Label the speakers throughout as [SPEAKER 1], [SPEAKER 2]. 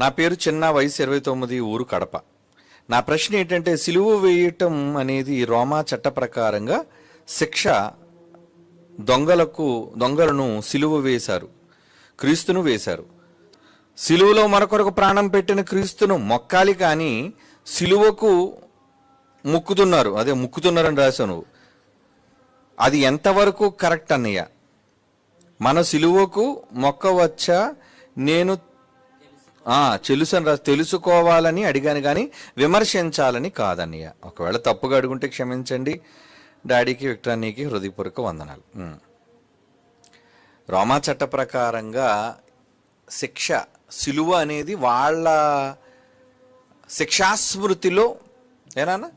[SPEAKER 1] నా పేరు చిన్న వయసు ఇరవై తొమ్మిది ఊరు కడప. నా ప్రశ్న ఏంటంటే సిలువ వేయటం అనేది రోమా చట్ట ప్రకారంగా శిక్ష దొంగలకు దొంగలను సిలువ వేశారు క్రీస్తును వేశారు. సిలువలో మరొకరకు ప్రాణం పెట్టిన క్రీస్తును మొక్కాలి కానీ సిలువకు ముక్కుతున్నారు. అదే ముక్కుతున్నారని రాశావు నువ్వు. అది ఎంతవరకు కరెక్ట్ అన్నయ్య? మన సిలువకు మొక్కవచ్చా నేను చెలుసని తెలుసని రా తెలుసుకోవాలని అడిగాను కానీ విమర్శించాలని కాదన్నయ్య. ఒకవేళ తప్పుగా అడుగుంటే క్షమించండి. డాడీకి విక్టరానీకి హృదయపూర్వక వందనాలు. రోమా చట్ట ప్రకారంగా శిక్ష సిలువ అనేది వాళ్ళ శిక్షాస్మృతిలో ఏనా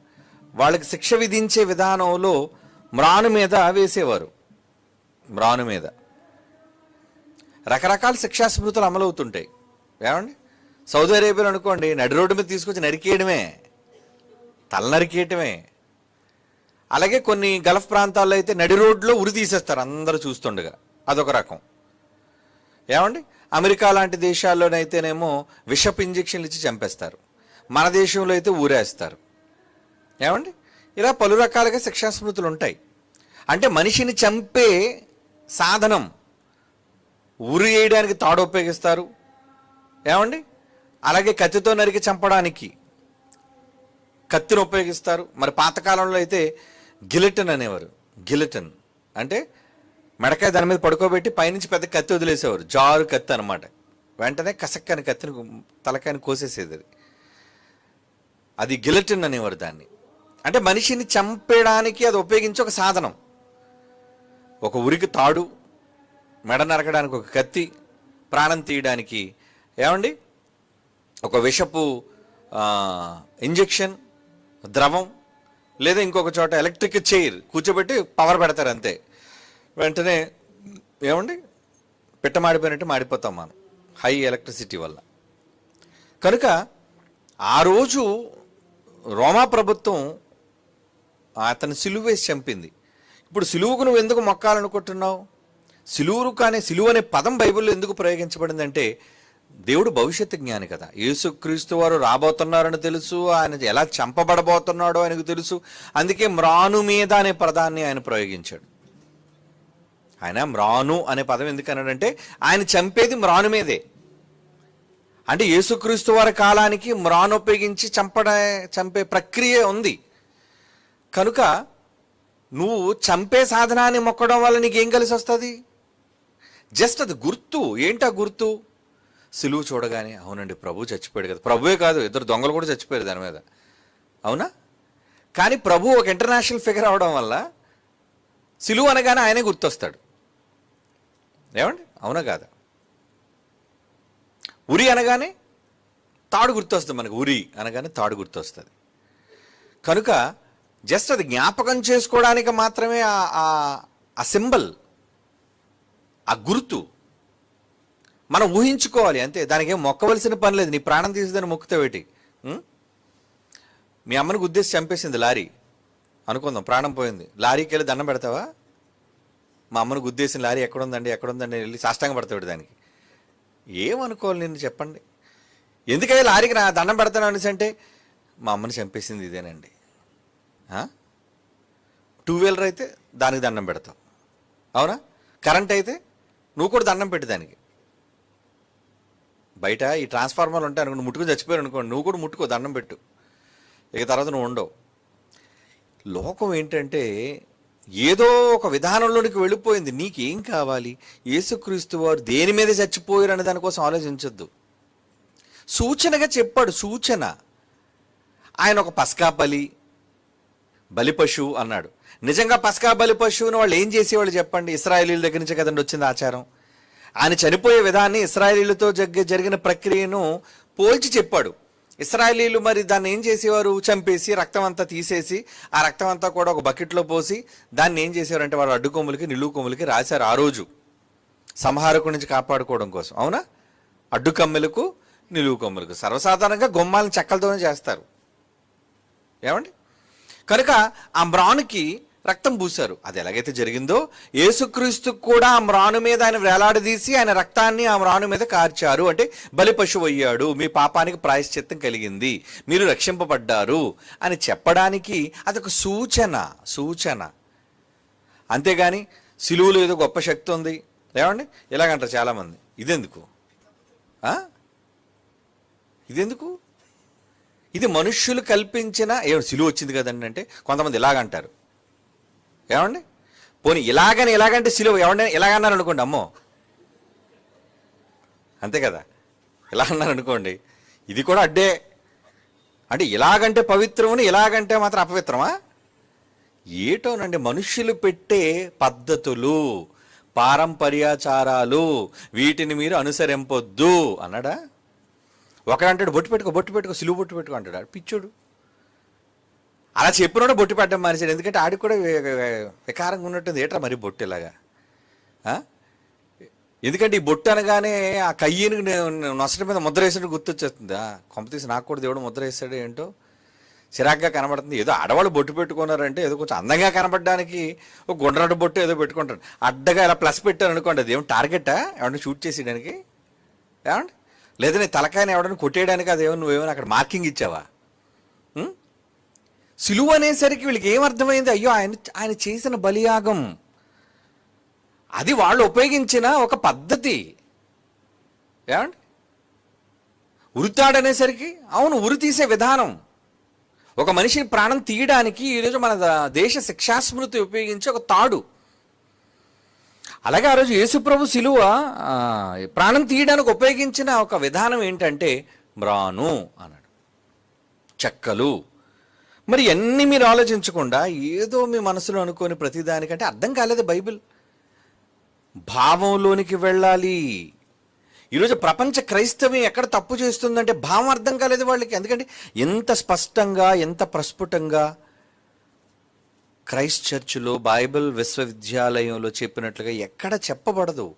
[SPEAKER 1] వాళ్ళకి శిక్ష విధించే విధానంలో మ్రాను మీద వేసేవారు. మ్రాను మీద. రకరకాల శిక్షాస్మృతులు అమలవుతుంటాయి. ఏమండి? సౌదీ అరేబియాలో అనుకోండి నడి రోడ్డు మీద తీసుకొచ్చి నరికేయడమే. తల నరికేయటమే. అలాగే కొన్ని గల్ఫ్ ప్రాంతాల్లో అయితే నడి రోడ్లో ఉరి తీసేస్తారు అందరూ చూస్తుండగా. అదొక రకం. ఏమండి? అమెరికా లాంటి దేశాల్లోనైతేనేమో విషపు ఇంజెక్షన్లు ఇచ్చి చంపేస్తారు. మన దేశంలో అయితే ఊరేస్తారు. ఏమండి? ఇలా పలు రకాలుగా శిక్షాస్మృతులు ఉంటాయి. అంటే మనిషిని చంపే సాధనం ఉరి వేయడానికి తాడు ఉపయోగిస్తారు ఏమండి? అలాగే కత్తితో నరికి చంపడానికి కత్తిని ఉపయోగిస్తారు. మరి పాతకాలంలో అయితే గిలిటన్ అనేవారు. గిలిటన్. అంటే మెడకాయ దాని మీద పడుకోబెట్టి పైనుంచి పెద్ద కత్తి వదిలేసేవారు. జారు కత్తి అనమాట వెంటనే కసక్కని కత్తిని తలకాయని కోసేసేది అది. అది గిలెటిన్ అనేవారు దాన్ని. అంటే మనిషిని చంపేయడానికి అది ఉపయోగించే ఒక సాధనం. ఒక ఉరికి తాడు మెడ నరకడానికి ఒక కత్తి ప్రాణం తీయడానికి. ఏమండి? ఒక విషపు ఇంజెక్షన్ ద్రవం లేదా ఇంకొక చోట ఎలక్ట్రిక్ చైర్ కూర్చోబెట్టి పవర్ పెడతారు అంతే. వెంటనే ఏమండి? పిట్ట మాడిపోయినట్టు మాడిపోతాం మనం హై ఎలక్ట్రిసిటీ వల్ల. కనుక ఆ రోజు రోమా ప్రభుత్వం అతను సిలువ వేసి చంపింది. ఇప్పుడు సిలువుకు నువ్వు ఎందుకు మొక్కాలనుకుంటున్నావు? సిలువురు కానీ సిలువు అనే పదం బైబిల్లో ఎందుకు ప్రయోగించబడిందంటే దేవుడు భవిష్యత్తు జ్ఞాని కదా. యేసుక్రీస్తు వారు రాబోతున్నారని తెలుసు ఆయన ఎలా చంపబడబోతున్నాడో ఆయనకు తెలుసు. అందుకే మ్రాను మీద అనే పదాన్ని ఆయన ప్రయోగించాడు. ఆయన మ్రాను అనే పదం ఎందుకన్నాడంటే ఆయన చంపేది మ్రాను మీదే. అంటే యేసుక్రీస్తు వారి కాలానికి మ్రాను ఉపయోగించి చంపడ చంపే ప్రక్రియ ఉంది. కనుక నువ్వు చంపే సాధనాన్ని మొక్కడం వల్ల నీకేం కలిసి వస్తుంది జస్ట్ అది గుర్తు. ఏంటా గుర్తు? సిలువు చూడగానే అవునండి ప్రభు చచ్చిపోయాడు కదా. ప్రభువే కాదు ఇద్దరు దొంగలు కూడా చచ్చిపోయారు దాని మీద. అవునా? కానీ ప్రభు ఒక ఇంటర్నేషనల్ ఫిగర్ అవడం వల్ల సిలువు అనగానే ఆయనే గుర్తొస్తాడు. ఏమండి? అవునా కాదా? ఉరి అనగానే తాడు గుర్తొస్తుంది మనకు. ఉరి అనగానే తాడు గుర్తొస్తుంది. కనుక జస్ట్ అది జ్ఞాపకం చేసుకోవడానికి మాత్రమే ఆ- సింబల్ ఆ గుర్తు మనం ఊహించుకోవాలి అంతే. దానికి ఏం మొక్కవలసిన పని లేదు. నీ ప్రాణం తీసేదని మొక్కుతావేటి మీ అమ్మని గుద్దేసి చంపేసింది లారీ. అనుకుందాం ప్రాణం పోయింది. లారీకి వెళ్ళి దండం పెడతావా? మా అమ్మను గుద్దేసిన లారీ ఎక్కడుందండి ఎక్కడుందండి వెళ్ళి సాష్టాంగ పడతాడు దానికి. ఏమనుకోవాలి నేను చెప్పండి? ఎందుకయ్యా లారీకి నా దండం పెడతాను అనేసి అంటే మా అమ్మని చంపేసింది ఇదేనండి. టూ వీలర్ అయితే దానికి దండం పెడతావు. అవునా? కరెంట్ అయితే నువ్వు కూడా దండం పెట్టి దానికి. బయట ఈ ట్రాన్స్ఫార్మర్లు ఉంటాయి అనుకోండి నువ్వు ముట్టుకుని చచ్చిపోయారు అనుకోండి నువ్వు కూడా ముట్టుకో దండం పెట్టు. ఇక తర్వాత నువ్వు ఉండవు. లోకం ఏంటంటే ఏదో ఒక విధానంలోనికి వెళ్ళిపోయింది. నీకేం కావాలి? యేసుక్రీస్తు వారు దేని మీద చచ్చిపోయారు అనే దానికోసం ఆలోచించద్దు. సూచనగా చెప్పాడు సూచన. ఆయన ఒక పస్కా బలి బలి పశువు అన్నాడు. నిజంగా పస్కా బలి పశువుని వాళ్ళు ఏం చేసేవాళ్ళు చెప్పండి? ఇస్రాయలీల దగ్గర నుంచి కదండి వచ్చింది ఆచారం. ఆయన చనిపోయే విధాన్ని ఇస్రాయలీలతో జరిగిన ప్రక్రియను పోల్చి చెప్పాడు. ఇస్రాయలీలు మరి దాన్ని ఏం చేసేవారు? చంపేసి రక్తం అంతా తీసేసి ఆ రక్తం అంతా కూడా ఒక బకెట్లో పోసి దాన్ని ఏం చేసేవారంటే అంటే అడ్డు కొమ్ములకి నిలువు కొమ్ములకి రాశారు ఆ రోజు. సంహారకుడి నుంచి కాపాడుకోవడం కోసం. అవునా? అడ్డుకమ్మెలకు నిలువు కొమ్ములకు. సర్వసాధారణంగా గుమ్మాలను చెక్కలతోనే చేస్తారు. ఏమండి? కనుక ఆ మ్రాన్కి రక్తం పూశారు. అది ఎలాగైతే జరిగిందో యేసుక్రీస్తు కూడా ఆ మ్రాను మీద ఆయన వేలాడదీసి ఆయన రక్తాన్ని ఆ మ్రాను మీద కార్చారు. అంటే బలి పశువు అయ్యాడు. మీ పాపానికి ప్రాయశ్చిత్తం కలిగింది. మీరు రక్షింపబడ్డారు అని చెప్పడానికి అదొక సూచన సూచన. అంతేగాని సిలువులో ఏదో గొప్ప శక్తి ఉంది. ఏమండి? ఇలాగంటారు చాలామంది. ఇదెందుకు? ఇదెందుకు? ఇది మనుష్యులు కల్పించిన ఏ సిలువ వచ్చింది కదండి అంటే కొంతమంది ఇలాగంటారు ఏమండి? పోనీ ఇలాగని ఇలాగంటే సిలువ ఎవరైనా ఇలాగ అన్నారు అనుకోండి అమ్మో. అంతే కదా? ఇలా అన్నారు అనుకోండి ఇది కూడా అడ్డే. అంటే ఇలాగంటే పవిత్రమని ఇలాగంటే మాత్రం అపవిత్రమా? ఏటోనండి మనుష్యులు పెట్టే పద్ధతులు పారంపర్యాచారాలు వీటిని మీరు అనుసరింపొద్దు అన్నాడా? ఒకడంటాడు బొట్టు పెట్టుకో బొట్టు పెట్టుకో సిలువు బొట్టు పెట్టుకో అంటాడు. పిచ్చుడు. అలా చెప్పినోడు బొట్టు పెట్టడం మానేశాడు. ఎందుకంటే ఆడికి కూడా వికారంగా ఉన్నట్టుంది. ఏట్రా మరి బొట్టు ఇలాగా? ఎందుకంటే ఈ బొట్టు అనగానే ఆ కయ్యను నొసటి మీద ముద్ర వేసినట్టు గుర్తొచ్చేస్తుందా? కొంపతీసి నాకు కూడా దేవుడు ముద్ర వేసాడు ఏంటో? చిరాగ్గా కనబడుతుంది. ఏదో ఆడవాళ్ళు బొట్టు పెట్టుకున్నారంటే ఏదో కొంచెం అందంగా కనబడడానికి ఒక గుండ్రాడు బొట్టు ఏదో పెట్టుకుంటారు. అడ్డగా ఇలా ప్లస్ పెట్టారు అనుకోండి అది ఏం టార్గెటా? ఎవరైనా షూట్ చేసేయడానికి? ఏమండి? లేదా నీ తలకాయని ఎవడని కొట్టేయడానికి అదేమో నువ్వేమైనా అక్కడ మార్కింగ్ ఇచ్చావా? సిలువ అనేసరికి వీళ్ళకి ఏమర్థమైంది అయ్యో ఆయన ఆయన చేసిన బలియాగం. అది వాళ్ళు ఉపయోగించిన ఒక పద్ధతి. ఏమండి? ఉరితాడనేసరికి అవును ఉరి తీసే విధానం. ఒక మనిషిని ప్రాణం తీయడానికి ఈరోజు మన దేశ శిక్షాస్మృతి ఉపయోగించి ఒక తాడు. అలాగే ఆ రోజు యేసుప్రభు శిలువ ప్రాణం తీయడానికి ఉపయోగించిన ఒక విధానం ఏంటంటే మ్రాను అన్నాడు. చెక్కలు. మరి ఎన్ని మీరు ఆలోచించకుండా ఏదో మీ మనసులో అనుకోని ప్రతిదానికంటే అర్థం కాలేదు బైబిల్. భావంలోనికి వెళ్ళాలి. ఈరోజు ప్రపంచ క్రైస్తవ్యం ఎక్కడ తప్పు చేస్తుందంటే భావం అర్థం కాలేదు వాళ్ళకి. ఎందుకంటే ఎంత స్పష్టంగా ఎంత ప్రస్ఫుటంగా క్రైస్ట్ చర్చ్లో బైబిల్ విశ్వవిద్యాలయంలో చెప్పినట్లుగా ఎక్కడ చెప్పబడదు.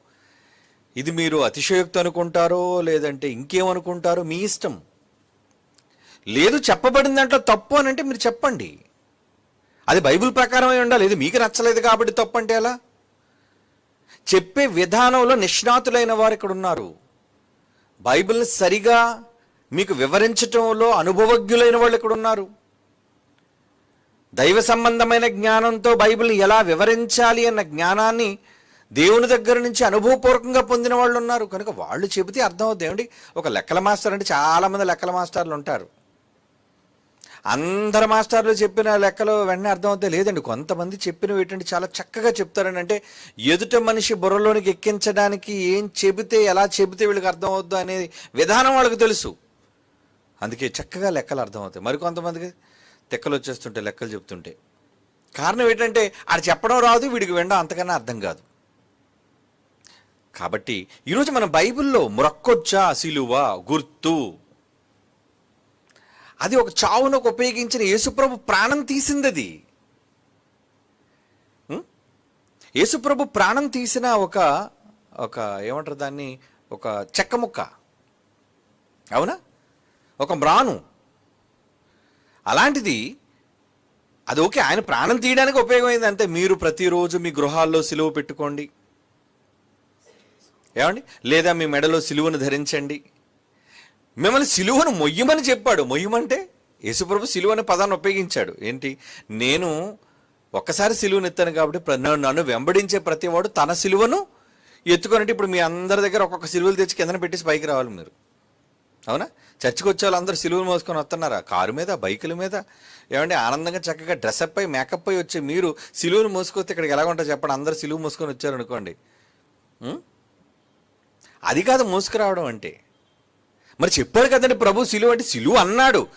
[SPEAKER 1] ఇది మీరు అతిశయోక్తి అనుకుంటారో లేదంటే ఇంకేమనుకుంటారో మీ ఇష్టం. లేదు చెప్పబడిన దాంట్లో తప్పు అని అంటే మీరు చెప్పండి. అది బైబిల్ ప్రకారమై ఉండాలి. ఇది మీకు నచ్చలేదు కాబట్టి తప్పు అంటే ఎలా? చెప్పే విధానంలో నిష్ణాతులైన వారు ఇక్కడ ఉన్నారు. బైబిల్ని సరిగా మీకు వివరించటంలో అనుభవజ్ఞులైన వాళ్ళు ఇక్కడ ఉన్నారు. దైవ సంబంధమైన జ్ఞానంతో బైబిల్ని ఎలా వివరించాలి అన్న జ్ఞానాన్ని దేవుని దగ్గర నుంచి అనుభవపూర్వకంగా పొందిన వాళ్ళు ఉన్నారు. కనుక వాళ్ళు చెబితే అర్థం అవుతుంది ఏమండి? ఒక లెక్కల మాస్టర్ అంటే చాలామంది లెక్కల మాస్టర్లు ఉంటారు. అందరు మాస్టర్లు చెప్పిన లెక్కలు వెంటనే అర్థమవుతే లేదండి కొంతమంది చెప్పినవి ఏంటంటే చాలా చక్కగా చెప్తారని అంటే ఎదుట మనిషి బుర్రలోనికి ఎక్కించడానికి ఏం చెబితే ఎలా చెబితే వీళ్ళకి అర్థమవుద్దు అనే విధానం వాళ్ళకి తెలుసు. అందుకే చక్కగా లెక్కలు అర్థమవుతాయి. మరి కొంతమందికి తెక్కలు వచ్చేస్తుంటే లెక్కలు చెప్తుంటే. కారణం ఏంటంటే ఆడు చెప్పడం రాదు వీడికి వినడం అంతకన్నా అర్థం కాదు. కాబట్టి ఈరోజు మన బైబిల్లో మొరక్కొచ్చా సిలువ గుర్తు అది ఒక చావునకు ఉపయోగించిన యేసుప్రభు ప్రాణం తీసింది అది యేసుప్రభు ప్రాణం తీసిన ఒక ఒక ఏమంటారు దాన్ని? ఒక చెక్క ముక్క. అవునా? ఒక మ్రాను. అలాంటిది అది ఓకే ఆయన ప్రాణం తీయడానికి ఉపయోగమైంది అంతే. మీరు ప్రతిరోజు మీ గృహాల్లో సిలువ పెట్టుకోండి. ఏమండి? లేదా మీ మెడలో సిలువను ధరించండి. మిమ్మల్ని సిలువను మొయ్యమని చెప్పాడు. మొయ్యమంటే యేసుప్రభు సిలువ అనే పదాన్ని ఉపయోగించాడు. ఏంటి? నేను ఒక్కసారి సిలువను ఎత్తాను కాబట్టి నన్ను వెంబడించే ప్రతివాడు తన సిలువను ఎత్తుకునేట్టు ఇప్పుడు మీ అందరి దగ్గర ఒక్కొక్క సిలువలు తెచ్చి కిందన పెట్టేసి పైకి రావాలి మీరు. అవునా? చర్చికి వచ్చే వాళ్ళందరూ సిలువలు మోసుకొని వస్తున్నారా? కారు మీద బైకుల మీద? ఏమంటే ఆనందంగా చక్కగా డ్రెస్అప్ అయి మేకప్ అయి వచ్చి మీరు సిలువను మోసుకొస్తే ఇక్కడికి ఎలా ఉంటారు చెప్పండి? అందరూ సిలువ మోసుకొని వచ్చారు అనుకోండి అది కాదు మోసుకురావడం అంటే. మరి చెప్పాడు కదండి ప్రభు సిలువ అంటే సిలువ అన్నాడు.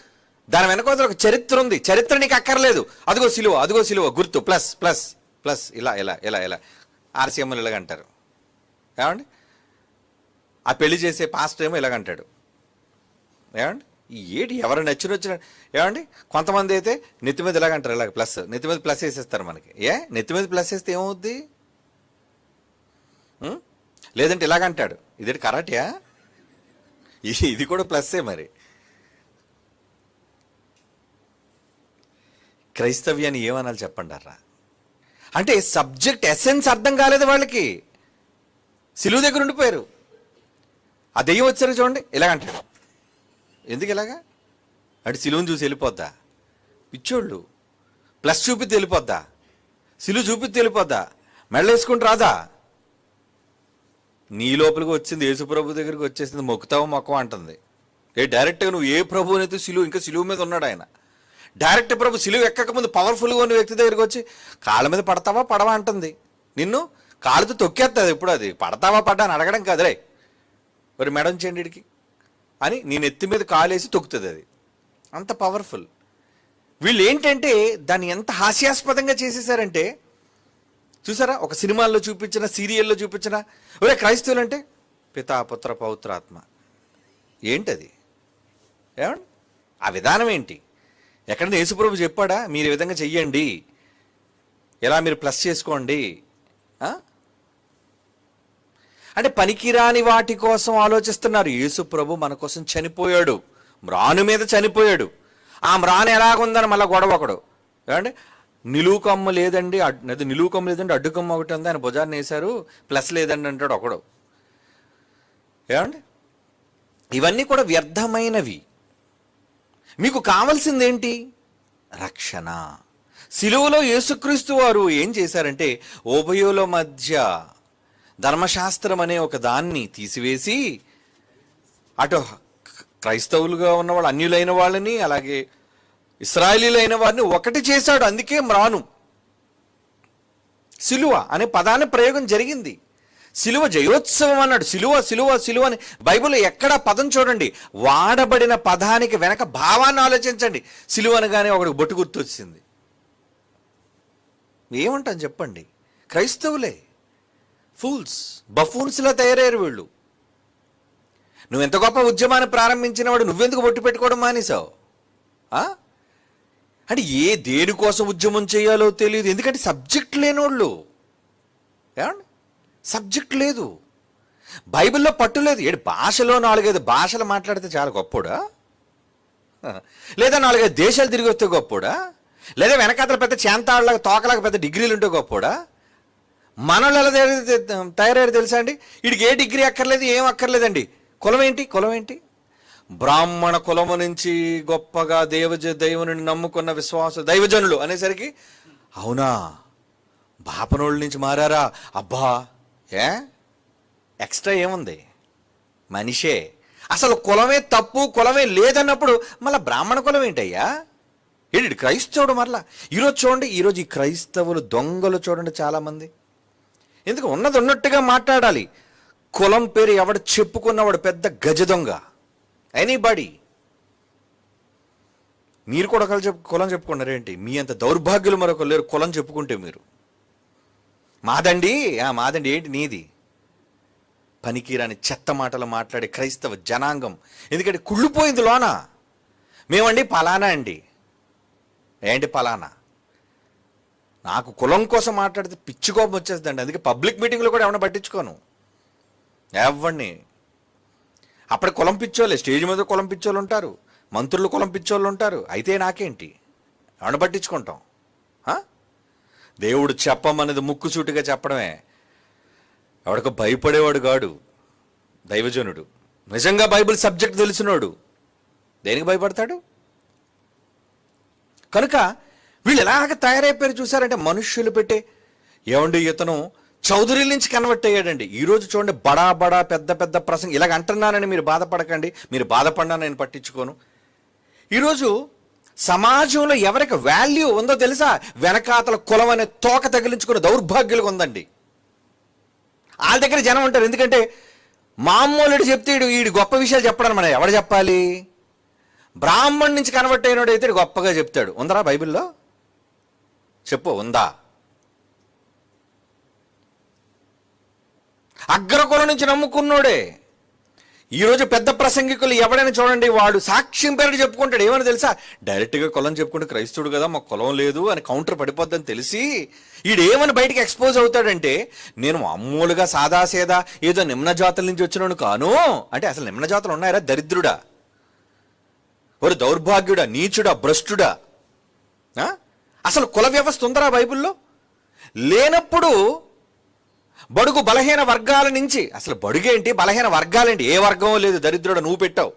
[SPEAKER 1] దాని వెనక ఒక చరిత్ర ఉంది. చరిత్ర నీకు అక్కర్లేదు. అదిగో సిలువ అదిగో సిలువ గుర్తు ప్లస్ ప్లస్ ప్లస్ ఇలా ఇలా ఇలా ఇలా. ఆర్సీఎంలు ఇలాగంటారు. ఏమండి? ఆ పెళ్ళి చేసే పాస్టర్ ఏమో ఇలాగంటాడు. ఏమండి? ఏటి ఎవరు నచ్చిన వచ్చిన ఏమండి? కొంతమంది అయితే నెత్తి మీద ఇలాగంటారు ఇలాగ ప్లస్. నెత్తి మీద ప్లస్ వేసేస్తారు మనకి. ఏ? నెత్తి మీద ప్లస్ వేస్తే ఏమవుద్ది? లేదంటే ఇలాగంటాడు. ఇదేంటి కరాటియా? ఇది కూడా ప్లస్సే మరి. క్రైస్తవ్యాన్ని ఏమనాలి చెప్పండి అర్రా అంటే సబ్జెక్ట్ ఎసెన్స్ అర్థం కాలేదు వాళ్ళకి. సిలువు దగ్గర ఉండిపోయారు. ఆ దెయ్యం వచ్చారు చూడండి ఇలాగ అంటాడు. ఎందుకు ఇలాగా? అంటే సిలువుని చూసి వెళ్ళిపోద్దా? పిచ్చోళ్ళు. ప్లస్ చూపి వెళ్ళిపోద్దా? సిలువు చూపి వెళ్ళిపోద్దా? మెడలు వేసుకుంటూ రాదా? నీ లోపలికి వచ్చింది యేసుప్రభు దగ్గరికి వచ్చేసింది మొక్కుతావు మొక్కం అంటుంది. ఏ డైరెక్ట్గా నువ్వు ఏ ప్రభు సిలువు ఇంకా సిలువు మీద ఉన్నాడు ఆయన. డైరెక్ట్ ప్రభు సిలువు ఎక్కకముందు పవర్ఫుల్గా ఉన్న వ్యక్తి దగ్గరికి వచ్చి కాళ్ళ మీద పడతావా పడవా? అంటుంది. నిన్ను కాళ్ళతో తొక్కేస్తుంది ఎప్పుడు అది? పడతావా పడ్డా? అని అడగడం కాదురే మరి మేడం చెండికి అని నేను ఎత్తి మీద కాలేసి తొక్కుతుంది అది. అంత పవర్ఫుల్ వీళ్ళు ఏంటంటే దాన్ని ఎంత హాస్యాస్పదంగా చేసేసారంటే చూసారా? ఒక సినిమాల్లో చూపించిన సీరియల్లో చూపించిన. ఒరే క్రైస్తవులు అంటే పితాపుత్ర పౌత్రాత్మ. ఏంటది? ఏమండి? ఆ విధానం ఏంటి? ఎక్కడైనా యేసుప్రభు చెప్పాడా? మీరు ఈ విధంగా చెయ్యండి. ఎలా మీరు ప్లస్ చేసుకోండి? అంటే పనికిరాని వాటి కోసం ఆలోచిస్తున్నారు. యేసు ప్రభు మన కోసం చనిపోయాడు. మ్రాను మీద చనిపోయాడు. ఆ మ్రాను ఎలాగుందని మళ్ళీ గొడవ ఒకడు. ఏమండి? నిలువుకమ్మ లేదండి అది నిలువుకమ్మ లేదండి అడ్డుకమ్మ ఒకటి ఉంది ఆయన భుజాన్ని వేశారు ప్లస్ లేదండి అంటాడు ఒకడు. ఏమండి? ఇవన్నీ కూడా వ్యర్థమైనవి. మీకు కావలసింది ఏంటి రక్షణ. సిలువలో యేసుక్రీస్తు వారు ఏం చేశారంటే ఉభయుల మధ్య ధర్మశాస్త్రం అనే ఒక దాన్ని తీసివేసి అటు క్రైస్తవులుగా ఉన్న వాళ్ళు అన్యులైన వాళ్ళని అలాగే ఇస్రాయలీలైన వారిని ఒకటి చేశాడు అందుకే మ్రాను. సిలువ అనే పదాన్ని ప్రయోగం జరిగింది. సిలువ జయోత్సవం అన్నాడు. సిలువ సిలువ సిలువ అని బైబిల్లో ఎక్కడ పదం చూడండి. వాడబడిన పదానికి వెనక భావాన్ని ఆలోచించండి. సిలువ అనగానే ఒకటి బొట్టు గుర్తొచ్చింది. ఏమంటాం ఏమంటాను చెప్పండి? క్రైస్తవులే. ఫూల్స్. బఫూన్స్లా తయారయ్యారు వీళ్ళు. నువ్వు ఎంత గొప్ప ఉద్యమాన్ని ప్రారంభించినవాడు నువ్వెందుకు బొట్టు పెట్టుకోవడం మానేశావు? అంటే ఏ దేనికోసం ఉద్యమం చేయాలో తెలియదు. ఎందుకంటే సబ్జెక్ట్ లేనోళ్ళు. ఏమండి? సబ్జెక్ట్ లేదు. బైబిల్లో పట్టు లేదు. ఏడు భాషలో నాలుగైదు భాషలు మాట్లాడితే చాలా గొప్పోడా? లేదా నాలుగైదు దేశాలు తిరిగి వస్తే గొప్పోడా? లేదా వెనకాతల పెద్ద చేంతాళ్ళగా తోకలాగా పెద్ద డిగ్రీలు ఉంటే గొప్పోడా? మనోళ్ళు ఎలా తయారయ్యారు తెలుసా అండి? వీడికి ఏ డిగ్రీ అక్కర్లేదు ఏం అక్కర్లేదండి. కులం ఏంటి? కులం ఏంటి? బ్రాహ్మణ కులము నుంచి గొప్పగా దేవజ దైవుని నమ్ముకున్న విశ్వాస దైవజనులు అనేసరికి అవునా? బాపనోళ్ళ నుంచి మారారా? అబ్బా! ఏ? ఎక్స్ట్రా ఏముంది? మనిషే. అసలు కులమే తప్పు కులమే లేదన్నప్పుడు మళ్ళీ బ్రాహ్మణ కులం ఏంటయ్యా? ఏంటి క్రైస్తవుడు మరలా? ఈరోజు చూడండి ఈరోజు ఈ క్రైస్తవులు దొంగలు చూడండి చాలామంది. ఎందుకు? ఉన్నది ఉన్నట్టుగా మాట్లాడాలి. కులం పేరు ఎవడు చెప్పుకున్నవాడు పెద్ద గజ దొంగ. ఎనీబడి మీరు కూడా ఒకరు చెప్పు కులం చెప్పుకున్నారేంటి మీ అంత దౌర్భాగ్యులు మరొకరు లేరు కులం చెప్పుకుంటే మీరు. మాదండి మాదండి ఏంటి నీది? పనికిరాని చెత్త మాటలు మాట్లాడే క్రైస్తవ జనాంగం. ఎందుకంటే కుళ్ళిపోయింది లోన. మేమండి పలానా అండి. ఏంటి పలానా? నాకు కులం కోసం మాట్లాడితే పిచ్చి కోపం వచ్చేస్తుందండి. అందుకే పబ్లిక్ మీటింగ్లో కూడా ఏమైనా పట్టించుకోను. ఎవరిని? అప్పుడు కులం పిచ్చోళ్ళే స్టేజ్ మీద కులం పిచ్చోళ్ళు ఉంటారు మంత్రులు కులం పిచ్చోళ్ళు ఉంటారు అయితే నాకేంటి? ఏమైనా పట్టించుకుంటాం. దేవుడు చెప్పమన్నది ముక్కుసూటిగా చెప్పడమే. ఎవడికి భయపడేవాడు కాడు దైవజనుడు. నిజంగా బైబిల్ సబ్జెక్ట్ తెలిసినోడు. దేనికి భయపడతాడు? కనుక వీళ్ళు ఎలాగ తయారైపోయారు చూసారంటే మనుష్యులు పెట్టే ఏమండి ఇతను చౌదరి నుంచి కన్వర్ట్ అయ్యాడండి. ఈరోజు చూడండి బడా బడా పెద్ద పెద్ద ప్రసంగం ఇలాగ అంటున్నానని మీరు బాధపడకండి. మీరు బాధపడినా నేను పట్టించుకోను. ఈరోజు సమాజంలో ఎవరికి వాల్యూ ఉందో తెలుసా? వెనకాతల కులం అనే తోక తగిలించుకున్న దౌర్భాగ్యులుగా ఉందండి. వాళ్ళ దగ్గర జనం ఉంటారు. ఎందుకంటే మామూలుడు చెప్తే ఈడు గొప్ప విషయాలు చెప్పడం మన ఎవడు చెప్పాలి? బ్రాహ్మణ్ నుంచి కన్వర్ట్ అయినోడు అయితే గొప్పగా చెప్తాడు. ఉందరా బైబిల్లో? చెప్పు ఉందా? అగ్రకుల నుంచి నమ్ముకున్నోడే. ఈరోజు పెద్ద ప్రసంగికులు ఎవడైనా చూడండి వాడు సాక్ష్యం పేరు చెప్పుకుంటాడు. ఏమని తెలుసా? డైరెక్ట్గా కులం చెప్పుకుంటే క్రైస్తవుడు కదా మాకు కులం లేదు అని కౌంటర్ పడిపోద్దని తెలిసి ఈడేమని బయటికి ఎక్స్పోజ్ అవుతాడంటే నేను మామూలుగా సాదాసేదా ఏదో నిమ్న జాతుల నుంచి వచ్చినాను కాను. అంటే అసలు నిమ్న జాతులు ఉన్నాయరా? దరిద్రుడా. ఒక దౌర్భాగ్యుడా నీచుడా భ్రష్టుడా. అసలు కుల వ్యవస్థ ఉందరా బైబిల్లో? లేనప్పుడు బడుగు బలహీన వర్గాల నుంచి. అసలు బడుగేంటి? బలహీన వర్గాలేంటి? ఏ వర్గం లేదు దరిద్రుడు నువ్వు పెట్టావు.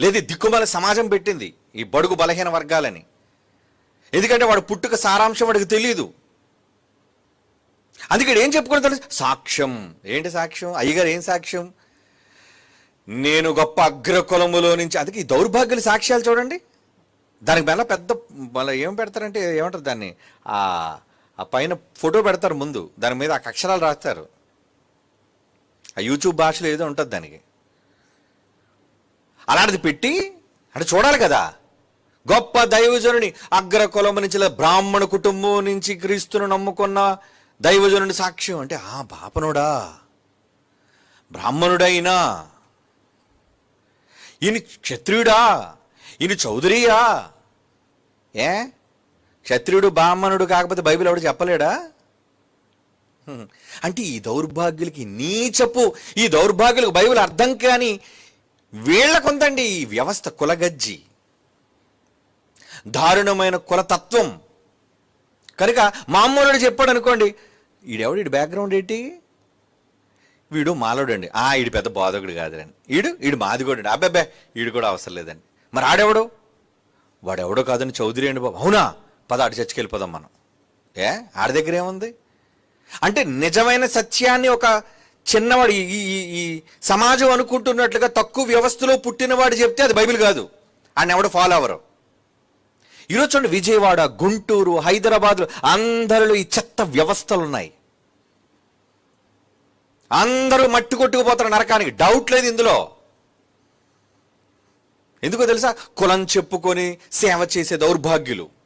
[SPEAKER 1] లేదు దిక్కుమల సమాజం పెట్టింది ఈ బడుగు బలహీన వర్గాలని. ఎందుకంటే వాడు పుట్టుక సారాంశం వాడికి తెలియదు అందుకే ఏం చెప్పుకుని తెలుసు? సాక్ష్యం. ఏంటి సాక్ష్యం? అయ్యగారు ఏం సాక్ష్యం? నేను గొప్ప అగ్రకులములో నుంచి. అందుకే ఈ దౌర్భాగ్యుల సాక్ష్యాలు చూడండి. దానికి మళ్ళీ పెద్ద మళ్ళీ ఏం పెడతారంటే ఏమంటారు దాన్ని? ఆ పైన ఫోటో పెడతారు ముందు. దాని మీద ఆ అక్షరాలు రాస్తారు. ఆ యూట్యూబ్ భాషలో ఏదో ఉంటుంది దానికి. అలాంటిది పెట్టి అంటే చూడాలి కదా. గొప్ప దైవజనుని అగ్ర కులం నుంచి బ్రాహ్మణ కుటుంబం నుంచి క్రీస్తును నమ్ముకున్న దైవజనుని సాక్ష్యం అంటే ఆ బాపనుడా బ్రాహ్మణుడైనా. ఈయన క్షత్రియుడా. ఈయన చౌదరియా ఏ? క్షత్రియుడు బ్రాహ్మణుడు కాకపోతే బైబిల్ ఎవడు చెప్పలేడా? అంటే ఈ దౌర్భాగ్యులకి నీచపు ఈ దౌర్భాగ్యులకు బైబిల్ అర్థం కాని వీళ్ళకుందండి ఈ వ్యవస్థ కులగజ్జి. దారుణమైన కులతత్వం. కనుక మామూలుడు చెప్పాడు అనుకోండి ఈడెవడు ఈడు బ్యాక్గ్రౌండ్ ఏంటి? వీడు మాలోడండి ఆ ఈడు పెద్ద బాధకుడు కాదులేండి. ఈడు ఈడు మాదిగోడండి అబ్బాబ్బే ఈడు కూడా అవసరం లేదండి. మరి ఆడెవడు వాడెవడో కాదని చౌదరి అండి బాబు. అవునా? పద ఆడి చర్చికి వెళ్ళిపోదాం మనం. ఏ? ఆడి దగ్గర ఏముంది? అంటే నిజమైన సత్యాన్ని ఒక చిన్నవాడు ఈ ఈ సమాజం అనుకుంటున్నట్లుగా తక్కువ వ్యవస్థలో పుట్టినవాడు చెప్తే అది బైబిల్ కాదు. ఆయన ఎవడు ఫాలో అవరు ఈరోజు చూడండి విజయవాడ గుంటూరు హైదరాబాద్లో అందరిలో ఈ చెత్త వ్యవస్థలు ఉన్నాయి అందరూ మట్టి కొట్టుకుపోతారు నరకానికి. డౌట్ లేదు ఇందులో. ఎందుకో తెలుసా? కులం చెప్పుకొని సేవ చేసే దౌర్భాగ్యులు.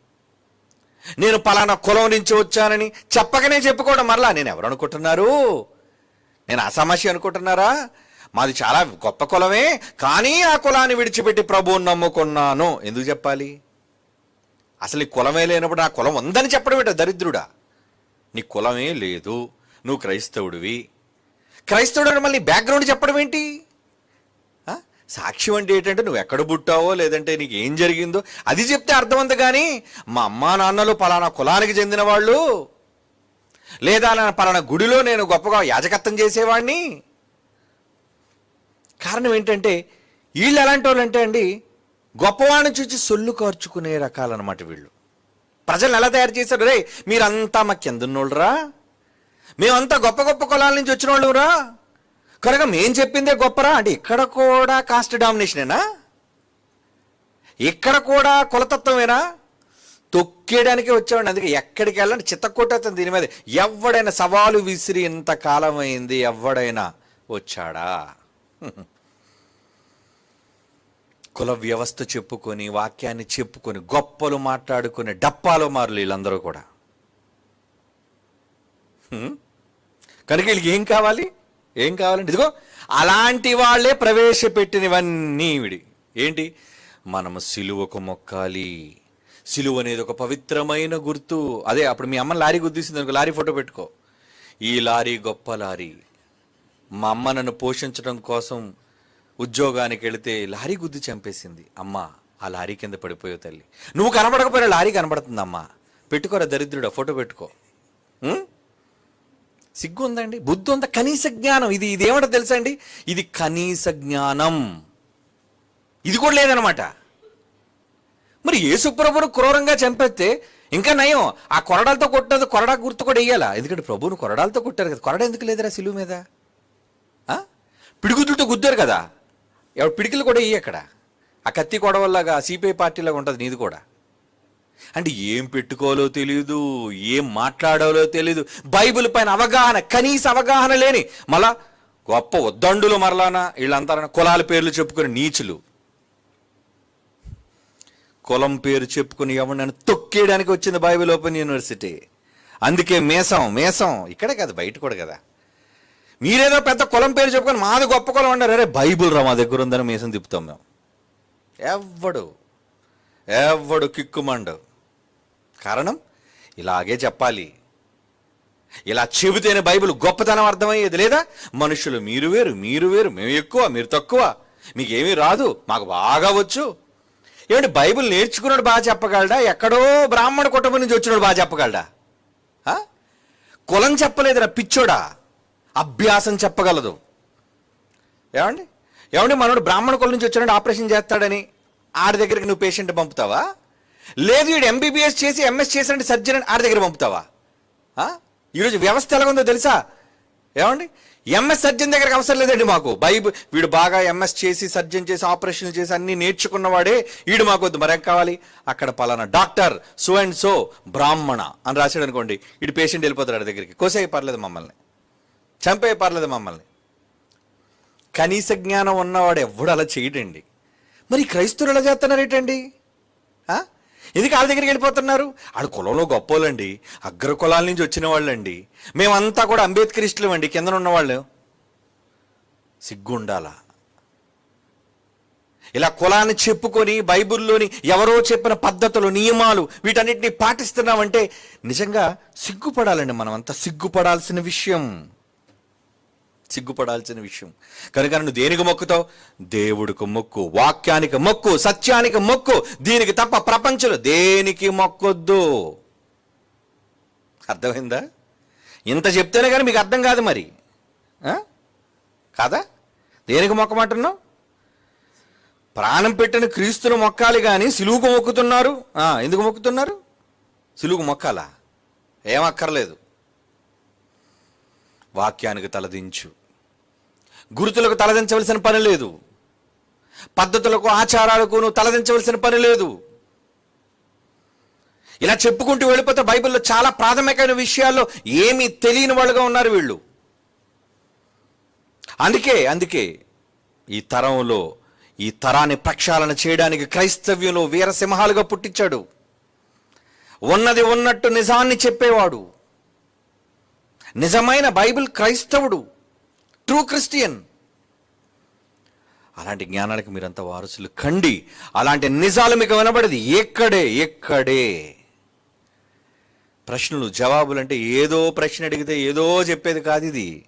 [SPEAKER 1] నేను పలానా కులం నుంచి వచ్చానని చెప్పకనే చెప్పుకోవడం మరలా నేను ఎవరు అనుకుంటున్నారు? నేను అసమస్య అనుకుంటున్నారా? మాది చాలా గొప్ప కులమే కానీ ఆ కులాన్ని విడిచిపెట్టి ప్రభువుని నమ్ముకున్నాను. ఎందుకు చెప్పాలి? అసలు ఈ కులమే లేనప్పుడు నా కులం ఉందని చెప్పడం ఏంటో దరిద్రుడా? నీ కులమే లేదు నువ్వు క్రైస్తవుడివి. క్రైస్తవుడు మళ్ళీ బ్యాక్గ్రౌండ్ చెప్పడం ఏంటి? సాక్ష్యం అంటే ఏంటంటే నువ్వు ఎక్కడ పుట్టావో లేదంటే నీకు ఏం జరిగిందో అది చెప్తే అర్థమంత కానీ మా అమ్మా నాన్నలు పలానా కులానికి చెందిన వాళ్ళు లేదా నా పలానా గుడిలో నేను గొప్పగా యాజకత్వం చేసేవాడిని కారణం ఏంటంటే వీళ్ళు ఎలాంటి వాళ్ళు అంటే అండి గొప్పవాడిని చూసి సొల్లు కార్చుకునే రకాలన్నమాట వీళ్ళు. ప్రజలను ఎలా తయారు చేశారు? రే మీరంతా మా కిందన్నోళ్ళరా. మేమంతా గొప్ప గొప్ప కులాల నుంచి వచ్చిన వాళ్ళురా కనుక మేం చెప్పిందే గొప్పరా? అంటే ఇక్కడ కూడా కాస్ట్ డామినేషనేనా ఇక్కడ కూడా కులతత్వమేనా? తొక్కేయడానికి వచ్చామండి అందుకే ఎక్కడికి వెళ్ళండి చిత్తకొట్టేస్తుంది దీని మీద. ఎవడైనా సవాలు విసిరి ఇంత కాలం అయింది ఎవడైనా వచ్చాడా? కుల వ్యవస్థ చెప్పుకొని వాక్యాన్ని చెప్పుకొని గొప్పలు మాట్లాడుకునే డప్పాలు మారులు వీళ్ళందరూ కూడా. కనుక వీళ్ళకి ఏం కావాలి? ఏం కావాలండి ఇదిగో అలాంటి వాళ్ళే ప్రవేశపెట్టినవన్నీ విడి. ఏంటి? మనము సిలువకు మొక్కాలి. సిలువ అనేది ఒక పవిత్రమైన గుర్తు. అదే అప్పుడు మీ అమ్మ లారీ గుర్తిస్తుంది అనుకో లారీ ఫోటో పెట్టుకో. ఈ లారీ గొప్ప లారీ. మా అమ్మ నన్ను పోషించడం కోసం ఉద్యోగానికి వెళితే లారీ గుద్ది చంపేసింది. అమ్మ ఆ లారీ కింద పడిపోయే తల్లి. నువ్వు కనబడకపోయినా లారీ కనబడుతుంది అమ్మా పెట్టుకోరా దరిద్రుడా ఫోటో పెట్టుకో. సిగ్గు ఉందండి బుద్ధి ఉందా కనీస జ్ఞానం. ఇది ఇది ఏమంటో తెలుసా అండి ఇది కనీస జ్ఞానం. ఇది కూడా లేదనమాట. మరి యేసుప్రభును క్రూరంగా చంపేస్తే ఇంకా నయం. ఆ కొరడాలతో కొట్టదు కొరడా గుర్తు కూడా వేయాలా ఎందుకంటే ప్రభువును కొరడాలతో కొట్టారు కదా. కొరడ ఎందుకు లేదురా సిలువు మీద? ఆ? పిడిగుద్దులతో గుద్దారు కదా. ఎవరు పిడికిలు కూడా ఇయ్యి అక్కడ. ఆ కత్తి కొడవల్లాగా సిపిఐ పార్టీలాగా ఉంటుంది నీది కూడా. అంటే ఏం పెట్టుకోవాలో తెలియదు ఏం మాట్లాడాలో తెలియదు బైబిల్ పైన అవగాహన కనీస అవగాహన లేని మళ్ళా గొప్ప ఉద్దండులు మరలానా వీళ్ళంతా కులాల పేర్లు చెప్పుకుని నీచులు. కులం పేరు చెప్పుకుని ఎవరినైనా తొక్కేయడానికి వచ్చింది బైబిల్ ఓపెన్ యూనివర్సిటీ. అందుకే మేసం మేసం ఇక్కడే కాదు బయట కూడా కదా. మీరేదో పెద్ద కులం పేరు చెప్పుకొని మాది గొప్ప కులం అంటారు అరే బైబిల్ రా మా దగ్గర ఉందని మేసం తిప్పుతాం మేము. ఎవ్వడు ఎవ్వడు కిక్కుమండు? కారణం? ఇలాగే చెప్పాలి. ఇలా చెబితేనే బైబిల్ గొప్పతనం అర్థమయ్యేది లేదా? మనుషులు మీరు వేరు మీరు వేరు మేము ఎక్కువ మీరు తక్కువ. మీకేమీ రాదు మాకు బాగా వచ్చు. ఏమిటి బైబిల్ నేర్చుకున్నాడు బాగా చెప్పగలడా? ఎక్కడో బ్రాహ్మణ కుటుంబం నుంచి వచ్చినాడు బాగా చెప్పగలడా? కులం చెప్పలేదురా పిచ్చోడా? అభ్యాసం చెప్పగలదు. ఏమండి? ఏమండి మనోడు బ్రాహ్మణ కులం నుంచి వచ్చాడు ఆపరేషన్ చేస్తాడని ఆడి దగ్గరికి నువ్వు పేషెంట్ పంపుతావా? లేదు వీడు ఎంబీబీఎస్ చేసి ఎంఎస్ చేసినట్టు సర్జన్ ఆడి దగ్గర పంపుతావా? ఈరోజు వ్యవస్థ ఎలా ఉందో తెలుసా? ఏమండి? ఎంఎస్ సర్జన్ దగ్గరికి అవసరం లేదండి మాకు. బైబు వీడు బాగా ఎంఎస్ చేసి సర్జన్ చేసి ఆపరేషన్లు చేసి అన్ని నేర్చుకున్నవాడే వీడు మాకు వద్దు. మరేం కావాలి? అక్కడ పలానా డాక్టర్ సో అండ్ సో బ్రాహ్మణ అని రాశాడు అనుకోండి వీడు పేషెంట్ వెళ్ళిపోతాడు దగ్గరికి. కోసేయ పర్లేదు మమ్మల్ని. చంపే పర్లేదు మమ్మల్ని. కనీస జ్ఞానం ఉన్నవాడు ఎవడు అలా చేయడండి. మరి క్రైస్తవులు ఎలా చేస్తున్నారేటండి? ఆ? ఎందుకు వాళ్ళ దగ్గరికి వెళ్ళిపోతున్నారు? ఆడు కులంలో గొప్పోళ్ళండి అగ్ర కులాల నుంచి వచ్చిన వాళ్ళండి. మేమంతా కూడా అంబేద్కరిస్టులం అండి కింద ఉన్నవాళ్ళు. సిగ్గుండాలా? ఇలా కులాన్ని చెప్పుకొని బైబిల్లోని ఎవరో చెప్పిన పద్ధతులు నియమాలు వీటన్నిటిని పాటిస్తున్నామంటే నిజంగా సిగ్గుపడాలండి మనం సిగ్గుపడాల్సిన విషయం. సిగ్గుపడాల్సిన విషయం. కనుక నువ్వు దేనికి మొక్కుతావు? దేవుడికి మొక్కు వాక్యానికి మొక్కు సత్యానికి మొక్కు. దీనికి తప్ప ప్రపంచంలో దేనికి మొక్కొద్దు? అర్థమైందా? ఇంత చెప్తేనే కానీ మీకు అర్థం కాదు మరి. కాదా? దేనికి మొక్కమంటున్నావు? ప్రాణం పెట్టిన క్రీస్తును మొక్కాలి కానీ సిలువుకు మొక్కుతున్నారు. ఎందుకు మొక్కుతున్నారు? సిలువుకు మొక్కాలా? ఏమక్కర్లేదు వాక్యానికి తలదించు. గురుతులకు తలదించవలసిన పని లేదు. పద్ధతులకు ఆచారాలకు నువ్వు తలదించవలసిన పని లేదు. ఇలా చెప్పుకుంటూ వెళ్ళిపోతే బైబిల్లో చాలా ప్రాథమికమైన విషయాల్లో ఏమీ తెలియని వాళ్ళుగా ఉన్నారు వీళ్ళు. అందుకే అందుకే ఈ తరంలో ఈ తరాన్ని ప్రక్షాళన చేయడానికి క్రైస్తవ్యంలో వీరసింహాలుగా పుట్టించాడు. ఉన్నది ఉన్నట్టు నిజాన్ని చెప్పేవాడు. నిజమైన బైబిల్ క్రైస్తవుడు ట్రూ క్రిస్టియన్. అలాంటి జ్ఞానానికి మీరంతా వారసులు కండి. అలాంటి నిజాలు మీకు వినబడేది ఎక్కడే ఎక్కడే. ప్రశ్నలు జవాబులు అంటే ఏదో ప్రశ్న అడిగితే ఏదో చెప్పేది కాదు ఇది.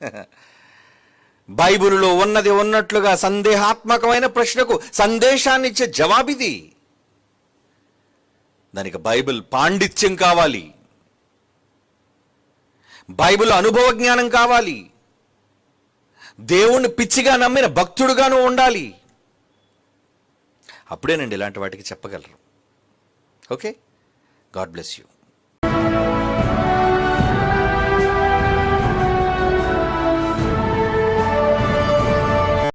[SPEAKER 1] బైబిల్లో ఉన్నది ఉన్నట్లుగా సందేహాత్మకమైన ప్రశ్నకు సందేశాన్నిచ్చే జవాబిది. దానికి బైబిల్ పాండిత్యం కావాలి. బైబిల్ అనుభవ జ్ఞానం కావాలి. దేవుణ్ణి పిచ్చిగా నమ్మిన భక్తుడుగాను ఉండాలి. అప్పుడేనండి ఇలాంటి వాటికి చెప్పగలరు. ఓకే? God bless you.